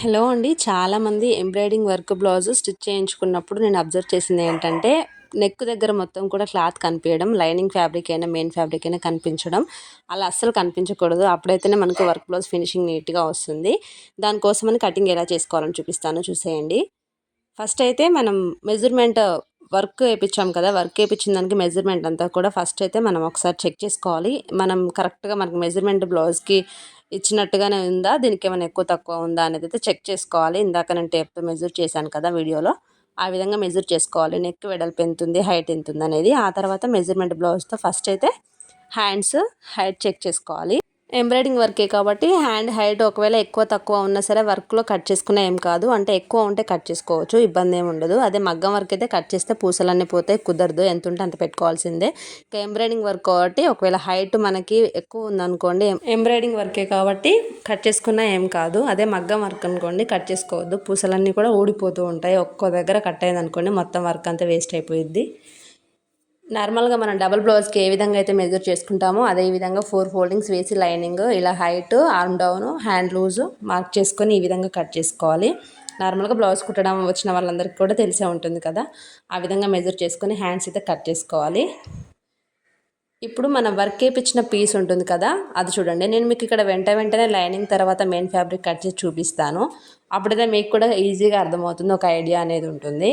Hello అండి. చాలామంది embroidering work blouse stitch చేయించుకున్నప్పుడు నేను అబ్జర్వ్ చేసింది ఏంటంటే నెక్ దగ్గర మొత్తం కూడా క్లాత్ కనిపించడం లైనింగ్ ఫ్యాబ్రిక్ అయినా మెయిన్ ఫ్యాబ్రిక్ అయినా కనిపించడం. అలా అస్సలు కనిపించకూడదు. అప్పుడైతేనే మనకు వర్క్ బ్లౌజ్ ఫినిషింగ్ నీట్గా వస్తుంది. దానికోసమని కటింగ్ ఎలా చేసుకోవాలని చూపిస్తాను చూసేయండి. ఫస్ట్ అయితే మనం మెజర్మెంట్ వర్క్ వేయించాం కదా వర్క్ వేయించిన దానికి మెజర్మెంట్ అంతా కూడా ఫస్ట్ అయితే మనం ఒకసారి చెక్ చేసుకోవాలి. మనం కరెక్ట్గా మనకి మెజర్మెంట్ బ్లౌజ్కి ఇచ్చినట్టుగానే ఉందా దీనికి ఏమైనా ఎక్కువ తక్కువ ఉందా అనేది అయితే చెక్ చేసుకోవాలి. ఇందాక నేను టేప్తో మెజర్ చేశాను కదా వీడియోలో ఆ విధంగా మెజర్ చేసుకోవాలి. నెక్ వెడల్పు ఎంత ఉంది హైట్ ఎంత ఉంది అనేది. ఆ తర్వాత మెజర్మెంట్ బ్లౌజ్తో ఫస్ట్ అయితే హ్యాండ్స్ హైట్ చెక్ చేసుకోవాలి. ఎంబ్రాయిడింగ్ వర్కే కాబట్టి హ్యాండ్ హైట్ ఒకవేళ ఎక్కువ తక్కువ ఉన్నా సరే వర్క్లో కట్ చేసుకునే ఏం కాదు. అంటే ఎక్కువ ఉంటే కట్ చేసుకోవచ్చు ఇబ్బంది ఏమి ఉండదు. అదే మగ్గం వర్క్ అయితే కట్ చేస్తే పూసలన్నీ పోతాయి కుదరదు. ఎంత ఉంటే అంత పెట్టుకోవాల్సిందే. ఇంకా ఎంబ్రాయిడింగ్ వర్క్ కాబట్టి ఒకవేళ హైట్ మనకి ఎక్కువ ఉందనుకోండి ఎంబ్రాయిడింగ్ వర్కే కాబట్టి కట్ చేసుకున్నా ఏం కాదు. అదే మగ్గం వర్క్ అనుకోండి కట్ చేసుకోవద్దు. పూసలన్నీ కూడా ఊడిపోతూ ఉంటాయి. ఒక్కో దగ్గర కట్ అయింది అనుకోండి మొత్తం వర్క్ అంతా వేస్ట్ అయిపోయిద్ది. నార్మల్గా మనం డబల్ బ్లౌజ్కి ఏ విధంగా అయితే మెజర్ చేసుకుంటామో అదే విధంగా ఫోర్ ఫోల్డింగ్స్ వేసి లైనింగ్ ఇలా height arm down hand loose mark చేసుకొని ఈ విధంగా కట్ చేసుకోవాలి. నార్మల్గా బ్లౌజ్ కుట్టడం వచ్చిన వాళ్ళందరికీ కూడా తెలిసే ఉంటుంది కదా. ఆ విధంగా మెజర్ చేసుకొని హ్యాండ్స్ అయితే కట్ చేసుకోవాలి. ఇప్పుడు మనం వర్క్ వేయించిన పీస్ ఉంటుంది కదా అది చూడండి. నేను మీకు ఇక్కడ వెంట వెంటనే లైనింగ్ తర్వాత మెయిన్ ఫ్యాబ్రిక్ కట్ చేసి చూపిస్తాను. అప్పుడైతే మీకు కూడా ఈజీగా అర్థమవుతుంది ఒక ఐడియా అనేది ఉంటుంది.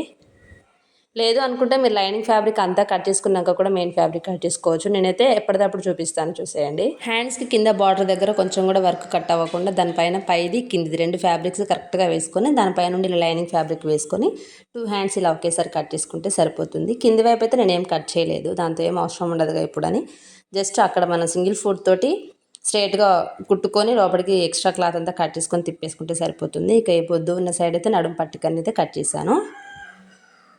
లేదు అనుకుంటే మీరు లైనింగ్ ఫ్యాబ్రిక్ అంతా కట్ చేసుకున్నాక కూడా మెయిన్ ఫ్యాబ్రిక్ కట్ చేసుకోవచ్చు. నేనైతే ఎప్పటిదప్పుడు చూపిస్తాను చూసేయండి. హ్యాండ్స్కి కింద బార్డర్ దగ్గర కొంచెం కూడా వర్క్ కట్ అవ్వకుండా దానిపైన పైది కిందిది రెండు ఫ్యాబ్రిక్స్ కరెక్ట్గా వేసుకొని దానిపైన నుండి లైనింగ్ ఫ్యాబ్రిక్ వేసుకొని టూ హ్యాండ్స్ ఇలా ఒకేసారి కట్ చేసుకుంటే సరిపోతుంది. కింది వైపు అయితే నేనేం కట్ చేయలేదు. దాంతో ఏం అవసరం ఉండదుగా ఇప్పుడని జస్ట్ అక్కడ మనం సింగిల్ ఫుడ్ తోటి స్ట్రైట్గా కుట్టుకొని లోపలికి ఎక్స్ట్రా క్లాత్ అంతా కట్ చేసుకొని తిప్పేసుకుంటే సరిపోతుంది. ఇక ఈ పొద్దు ఉన్న సైడ్ అయితే నడుము పట్టుకని అయితే కట్ చేశాను.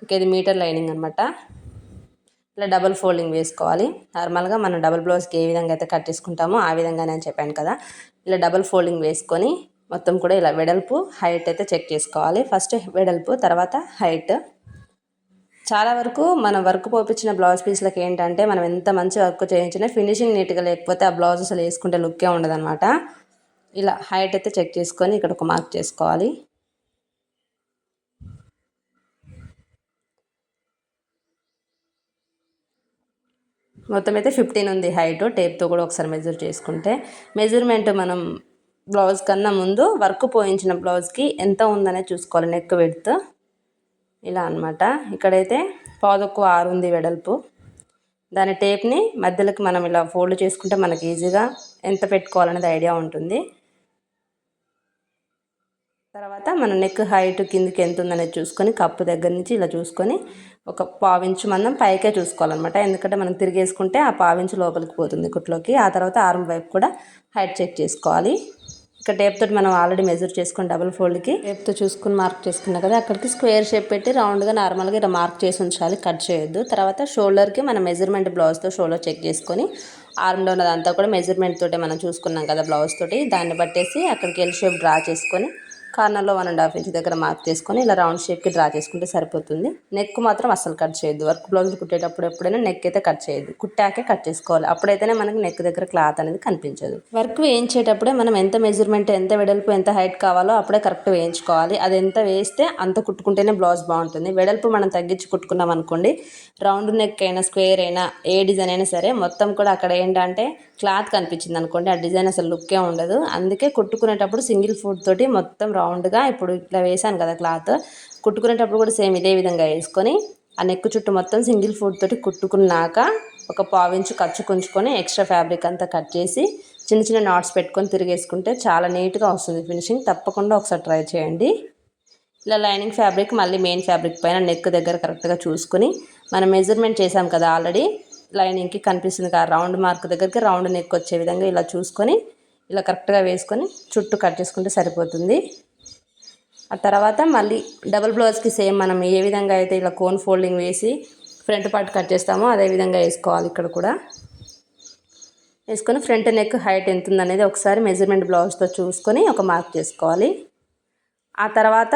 ఇంకా ఇది మీటర్ లైనింగ్ అనమాట ఇలా డబుల్ ఫోల్డింగ్ వేసుకోవాలి. నార్మల్గా మనం డబుల్ బ్లౌజ్కి ఏ విధంగా అయితే కట్ చేసుకుంటామో ఆ విధంగా నేను చెప్పాను కదా. ఇలా డబుల్ ఫోల్డింగ్ వేసుకొని మొత్తం కూడా ఇలా వెడల్పు హైట్ అయితే చెక్ చేసుకోవాలి. ఫస్ట్ వెడల్పు తర్వాత హైట్. చాలా వరకు మనం వర్క్ పోపించిన బ్లౌజ్ పీస్లకి ఏంటంటే మనం ఎంత మంచి వర్క్ చేయించినా ఫినిషింగ్ నీట్గా లేకపోతే ఆ బ్లౌజ్ అసలు వేసుకుంటే లుక్కే ఉండదన్నమాట. ఇలా హైట్ అయితే చెక్ చేసుకొని ఇక్కడ ఒక మార్క్ చేసుకోవాలి. మొత్తం అయితే ఫిఫ్టీన్ ఉంది హైట్. టేప్తో కూడా ఒకసారి మెజర్ చేసుకుంటే. మెజర్మెంట్ మనం బ్లౌజ్ కన్నా ముందు వర్క్ పోయించిన బ్లౌజ్కి ఎంత ఉందనే చూసుకోవాలి నెక్ వెడ్త్. ఇలా అనమాట ఇక్కడైతే పాదొక్కు ఆరు ఉంది వెడల్పు. దాని టేప్ని మధ్యలోకి మనం ఇలా ఫోల్డ్ చేసుకుంటే మనకి ఈజీగా ఎంత పెట్టుకోవాలనేది ఐడియా ఉంటుంది. తర్వాత మన నెక్ హైట్ కిందికి ఎంత ఉందనేది చూసుకొని కప్పు దగ్గర నుంచి ఇలా చూసుకొని ఒక పావించు మందం పైకే చూసుకోవాలన్నమాట. ఎందుకంటే మనం తిరిగేసుకుంటే ఆ పావించు లోపలికి పోతుంది కుట్లోకి. ఆ తర్వాత ఆర్మ్ వైపు కూడా హైట్ చెక్ చేసుకోవాలి. ఇక్కడ టేప్ తోటి మనం ఆల్రెడీ మెజర్ చేసుకుని డబుల్ ఫోల్డ్కి టేప్తో చూసుకుని మార్క్ చేసుకున్నాం కదా అక్కడికి స్క్వేర్ షేప్ పెట్టి రౌండ్గా నార్మల్గా ఇలా మార్క్ చేసి ఉంచాలి కట్ చేయొద్దు. తర్వాత షోల్డర్కి మనం మెజర్మెంట్ బ్లౌజ్తో షోల్డర్ చెక్ చేసుకొని ఆర్మ్లో ఉన్నదంతా కూడా మెజర్మెంట్ తోటే మనం చూసుకున్నాం కదా బ్లౌజ్ తోటి. దాన్ని బట్టేసి అక్కడికి ఎల్ షేప్ డ్రా చేసుకొని కార్నర్లో వన్ అండ్ హాఫ్ ఇంచ్ దగ్గర మార్క్ చేసుకొని ఇలా రౌండ్ షేప్కి డ్రా చేసుకుంటే సరిపోతుంది. నెక్ మాత్రం అసలు కట్ చేయొద్దు. వర్క్ బ్లౌజ్ కుట్టేటప్పుడు ఎప్పుడైనా నెక్ అయితే కట్ చేయొద్దు. కుట్టాకే కట్ చేసుకోవాలి. అప్పుడైతేనే మనకి నెక్ దగ్గర క్లాత్ అనేది కనిపించదు. వర్క్ వేయించేటప్పుడే మనం ఎంత మెజర్మెంట్ ఎంత వెడల్పు ఎంత హైట్ కావాలో అప్పుడే కరెక్ట్ వేయించుకోవాలి. అది ఎంత వేస్తే అంత కుట్టుకుంటేనే బ్లౌజ్ బాగుంటుంది. వెడల్పు మనం తగ్గించి కుట్టుకున్నాం అనుకోండి రౌండ్ నెక్ అయినా స్క్వేర్ అయినా ఏ డిజైన్ అయినా సరే మొత్తం కూడా అక్కడ ఏంటంటే క్లాత్ కనిపించింది అనుకోండి ఆ డిజైన్ అసలు లుక్కే ఉండదు. అందుకే కుట్టుకునేటప్పుడు సింగిల్ ఫుడ్ తోటి మొత్తం రౌండ్గా ఇప్పుడు ఇట్లా వేసాను కదా క్లాత్. కుట్టుకునేటప్పుడు కూడా సేమ్ ఇదే విధంగా వేసుకొని ఆ నెక్ చుట్టూ మొత్తం సింగిల్ ఫుడ్ తోటి కుట్టుకున్నాక ఒక పావించు ఖర్చు కుంచుకొని ఎక్స్ట్రా ఫ్యాబ్రిక్ అంతా కట్ చేసి చిన్న చిన్న నాట్స్ పెట్టుకొని తిరిగేసుకుంటే చాలా నీట్గా వస్తుంది ఫినిషింగ్ తప్పకుండా ఒకసారి ట్రై చేయండి. ఇలా లైనింగ్ ఫ్యాబ్రిక్ మళ్ళీ మెయిన్ ఫ్యాబ్రిక్ పైన నెక్ దగ్గర కరెక్ట్గా చూసుకుని మనం మెజర్మెంట్ చేసాం కదా ఆల్రెడీ లైనింగ్కి కనిపిస్తుంది కదా రౌండ్ మార్క్ దగ్గరికి రౌండ్ నెక్ వచ్చే విధంగా ఇలా చూసుకొని ఇలా కరెక్ట్గా వేసుకొని చుట్టూ కట్ చేసుకుంటే సరిపోతుంది. ఆ తర్వాత మళ్ళీ డబుల్ బ్లౌజ్కి సేమ్ మనం ఏ విధంగా అయితే ఇలా కోన్ ఫోల్డింగ్ వేసి ఫ్రంట్ పార్ట్ కట్ చేస్తామో అదే విధంగా వేసుకోవాలి ఇక్కడ కూడా. వేసుకొని ఫ్రంట్ నెక్ హైట్ ఎంత ఉందనేది ఒకసారి మెజర్మెంట్ బ్లౌజ్తో చూసుకొని ఒక మార్క్ చేసుకోవాలి. ఆ తర్వాత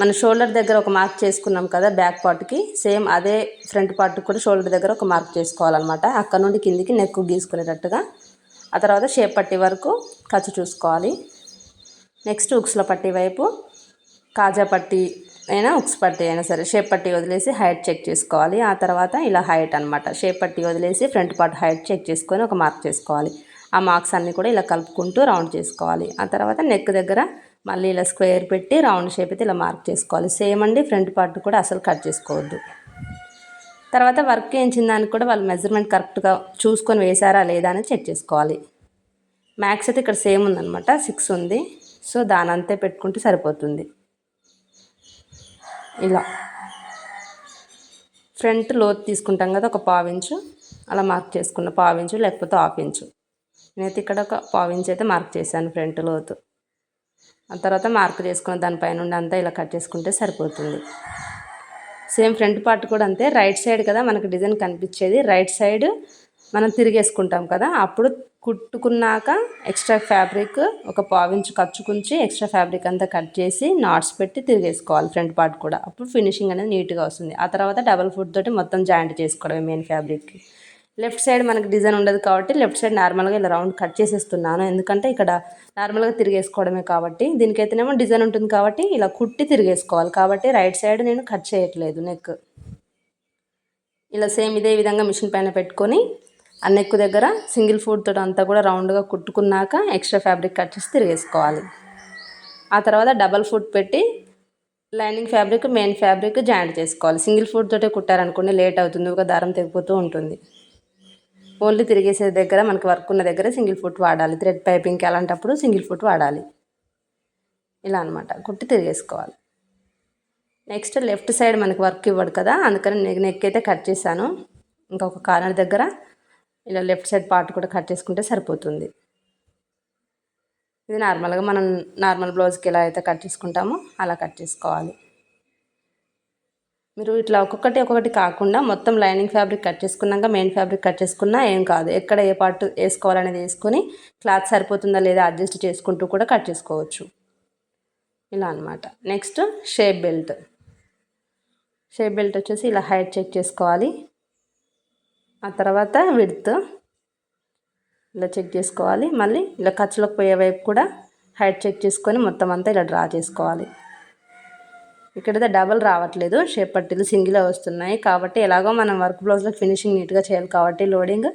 మన షోల్డర్ దగ్గర ఒక మార్క్ చేసుకున్నాం కదా బ్యాక్ పార్ట్కి సేమ్ అదే ఫ్రంట్ పార్ట్కి కూడా షోల్డర్ దగ్గర ఒక మార్క్ చేసుకోవాలన్నమాట. అక్కడ నుండి కిందికి నెక్ గీసుకునేటట్టుగా ఆ తర్వాత షేప్ పట్టి వరకు ఖర్చు చూసుకోవాలి. నెక్స్ట్ ఉక్స్ల పట్టి వైపు కాజా పట్టి అయినా ఉక్స్ పట్టి అయినా సరే షేప్ పట్టి వదిలేసి హైట్ చెక్ చేసుకోవాలి. ఆ తర్వాత ఇలా హైట్ అనమాట షేప్ పట్టి వదిలేసి ఫ్రంట్ పార్ట్ హైట్ చెక్ చేసుకొని ఒక మార్క్ చేసుకోవాలి. ఆ మార్క్స్ అన్నీ కూడా ఇలా కలుపుకుంటూ రౌండ్ చేసుకోవాలి. ఆ తర్వాత నెక్ దగ్గర మళ్ళీ ఇలా స్క్వేర్ పెట్టి రౌండ్ షేప్ అయితే ఇలా మార్క్ చేసుకోవాలి. సేమ్ అండి ఫ్రంట్ పార్ట్ కూడా అసలు కట్ చేసుకోవద్దు. తర్వాత వర్క్ వేయించిన దానికి కూడా వాళ్ళు మెజర్మెంట్ కరెక్ట్గా చూసుకొని వేశారా లేదా అని చెక్ చేసుకోవాలి. మ్యాక్స్ అయితే ఇక్కడ సేమ్ ఉందన్నమాట సిక్స్ ఉంది. సో దాని అంతే పెట్టుకుంటే సరిపోతుంది. ఇలా. ఫ్రంట్ లోత్ తీసుకుంటాం కదా ఒక పావించు అలా మార్క్ చేసుకున్న పావించు లేకపోతే హాఫ్ ఇంచు. నేనైతే ఇక్కడ ఒక పావించు అయితే మార్క్ చేశాను ఫ్రంట్ లోతు. ఆ తర్వాత మార్క్ చేసుకున్న దానిపైన నుండి అంతా ఇలా కట్ చేసుకుంటే సరిపోతుంది. సేమ్ ఫ్రంట్ పార్ట్ కూడా అంతే రైట్ సైడ్ కదా మనకు డిజైన్ కనిపించేది. రైట్ సైడ్ మనం తిరిగేసుకుంటాం కదా అప్పుడు కుట్టుకున్నాక ఎక్స్ట్రా ఫ్యాబ్రిక్ ఒక పావించు ఖర్చుకుంచి ఎక్స్ట్రా ఫ్యాబ్రిక్ అంతా కట్ చేసి నాట్స్ పెట్టి తిరిగేసుకోవాలి ఫ్రంట్ పార్ట్ కూడా. అప్పుడు ఫినిషింగ్ అనేది నీట్గా వస్తుంది. ఆ తర్వాత డబల్ ఫుడ్ తోటి మొత్తం జాయింట్ చేసుకోవడమే మెయిన్ ఫ్యాబ్రిక్కి. లెఫ్ట్ సైడ్ మనకి డిజైన్ ఉండదు కాబట్టి లెఫ్ట్ సైడ్ నార్మల్గా ఇలా రౌండ్ కట్ చేసేస్తున్నాను. ఎందుకంటే ఇక్కడ నార్మల్గా తిరిగేసుకోవడమే కాబట్టి దీనికైతేనేమో డిజైన్ ఉంటుంది కాబట్టి ఇలా కుట్టి తిరిగేసుకోవాలి. కాబట్టి రైట్ సైడ్ నేను కట్ చేయట్లేదు నెక్. ఇలా సేమ్ ఇదే విధంగా మిషన్ పైన పెట్టుకొని ఆ నెక్ దగ్గర సింగిల్ ఫుడ్ తోటి అంతా కూడా రౌండ్గా కుట్టుకున్నాక ఎక్స్ట్రా ఫ్యాబ్రిక్ కట్ చేసి తిరిగేసుకోవాలి. ఆ తర్వాత డబల్ ఫుడ్ పెట్టి lining fabric main fabric joint చేసుకోవాలి. సింగిల్ ఫుడ్ తోటే కుట్టారనుకోండి లేట్ అవుతుంది. ఒక దారం తెగిపోతూ ఉంటుంది. ఓన్లీ తిరిగేసే దగ్గర మనకి వర్క్ ఉన్న దగ్గర సింగిల్ ఫుట్ వాడాలి. థ్రెడ్ పైపింగ్కి అలాంటప్పుడు సింగిల్ ఫుట్ వాడాలి. ఇలా అనమాట కుట్టి తిరిగేసుకోవాలి. నెక్స్ట్ లెఫ్ట్ సైడ్ మనకి వర్క్ ఇవ్వడు కదా అందుకని నెక్ నెక్ అయితే కట్ చేశాను. ఇంకొక కార్నర్ దగ్గర ఇలా లెఫ్ట్ సైడ్ పార్ట్ కూడా కట్ చేసుకుంటే సరిపోతుంది. ఇది నార్మల్గా మనం నార్మల్ బ్లౌజ్కి ఎలా అయితే కట్ చేసుకుంటామో అలా కట్ చేసుకోవాలి. మీరు ఇట్లా ఒక్కొక్కటి ఒక్కొక్కటి కాకుండా మొత్తం లైనింగ్ ఫ్యాబ్రిక్ కట్ చేసుకున్నాక మెయిన్ ఫ్యాబ్రిక్ కట్ చేసుకున్నా ఏం కాదు. ఎక్కడ ఏ పార్ట్ వేసుకోవాలనేది వేసుకొని క్లాత్ సరిపోతుందా లేదా అడ్జస్ట్ చేసుకుంటూ కూడా కట్ చేసుకోవచ్చు. ఇలా అనమాట next shape belt. Shape belt వచ్చేసి ఇలా హైట్ చెక్ చేసుకోవాలి. ఆ తర్వాత విడ్త్ ఇలా చెక్ చేసుకోవాలి. మళ్ళీ ఇలా ఖర్చులకు పోయే వైపు కూడా హైట్ చెక్ చేసుకొని మొత్తం అంతా ఇలా డ్రా చేసుకోవాలి. ఇక్కడైతే డబల్ రావట్లేదు. షేప్ పట్టీలు సింగిలే వస్తున్నాయి. కాబట్టి ఎలాగో మనం వర్క్ బ్లౌజ్లో ఫినిషింగ్ నీట్గా చేయాలి కాబట్టి లోడింగ్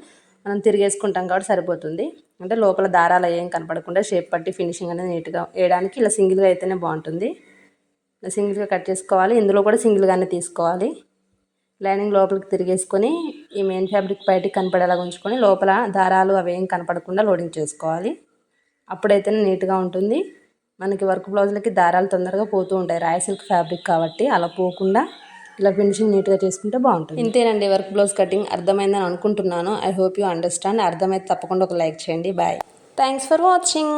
మనం తిరిగేసుకుంటాం కాబట్టి సరిపోతుంది. అంటే లోపల దారాలు ఏం కనపడకుండా షేప్ పట్టి ఫినిషింగ్ అనేది నీట్గా వేయడానికి ఇలా సింగిల్గా అయితేనే బాగుంటుంది. ఇలా సింగిల్గా కట్ చేసుకోవాలి. ఇందులో కూడా సింగిల్గానే తీసుకోవాలి. లైనింగ్ లోపలికి తిరిగేసుకొని ఈ మెయిన్ ఫ్యాబ్రిక్ బయటికి కనపడేలాగా ఉంచుకొని లోపల దారాలు అవి ఏం కనపడకుండా లోడింగ్ చేసుకోవాలి. అప్పుడైతేనే నీట్గా ఉంటుంది. మనకి వర్క్ బ్లౌజులకి దారాలు తొందరగా పోతూ ఉంటాయి. రాయ్ సిల్క్ ఫ్యాబ్రిక్ కాబట్టి అలా పోకుండా ఇలా ఫినిషింగ్ నీట్గా చేసుకుంటే బాగుంటుంది. ఇంతేనండి వర్క్ బ్లౌజ్ కటింగ్ అర్థమైందని అనుకుంటున్నాను. ఐ హోప్ యూ అండర్స్టాండ్ అర్థమైతే తప్పకుండా ఒక లైక్ చేయండి. Bye thanks for watching